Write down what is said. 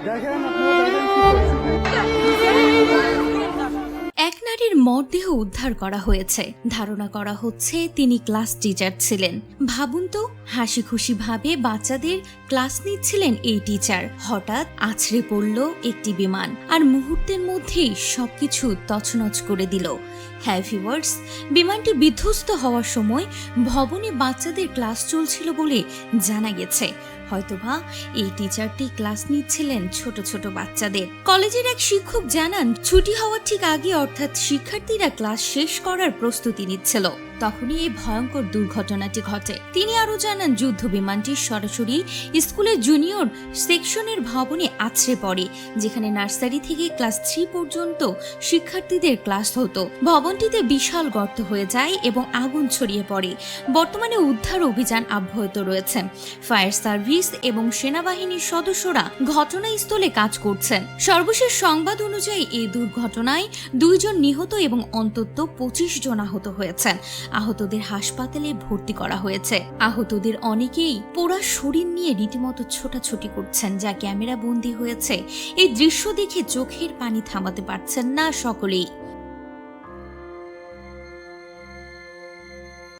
এক নারীর মরদেহ উদ্ধার করা হয়েছে। ধারণা করা হচ্ছে তিনি ক্লাস টিচার ছিলেন। ভাবুন তো হাসি খুশি ভাবে বাচ্চাদের ক্লাস নিচ্ছিলেন এই টিচার। হঠাৎ আছড়ে পড়ল একটি বিমান আর মুহূর্তের মধ্যেই সবকিছু তছনছ করে দিল। হ্যাঁ ভিউয়ার্স, বিমানটি বিধ্বস্ত হওয়ার সময় ভবনে বাচ্চাদের ক্লাস চলছিল বলে জানা গেছে। হয়তোবা এই টিচারটি ক্লাস নিচ্ছিলেন ছোট ছোট বাচ্চাদের। কলেজের এক শিক্ষক জানান, ছুটি হওয়ার ঠিক আগে অর্থাৎ শিক্ষার্থীরা ক্লাস শেষ করার প্রস্তুতি নিচ্ছিল। তখনই এই ভয়ঙ্কর দুর্ঘটনাটি ঘটে। তিনি আরও জানান, যুদ্ধ বিমানটি সরাসরি স্কুলের জুনিয়র সেকশনের ভবনে আছড়ে পড়ে, যেখানে নার্সারি থেকে ক্লাস থ্রি পর্যন্ত শিক্ষার্থীদের ক্লাস হতো। ভবনটিতে বিশাল গর্ত হয়ে যায় এবং আগুন ছড়িয়ে পড়ে। বর্তমানে উদ্ধার অভিযান অব্যাহত রয়েছে। ফায়ার সার্ভিস এবং সেনাবাহিনীর সদস্যরা ঘটনাস্থলে কাজ করছেন। সর্বশেষ সংবাদ অনুযায়ী এই দুর্ঘটনায় দুইজন নিহত এবং অন্তত পঁচিশ জন আহত হয়েছেন। আহতদের হাসপাতালে ভর্তি করা হয়েছে। আহতদের অনেকেই পোড়া শরীর নিয়ে রীতিমতো ছোটাছুটি করছেন, যা ক্যামেরা বন্দী হয়েছে। এই দৃশ্য দেখে চোখের পানি থামাতে পারছেন না সকলেই।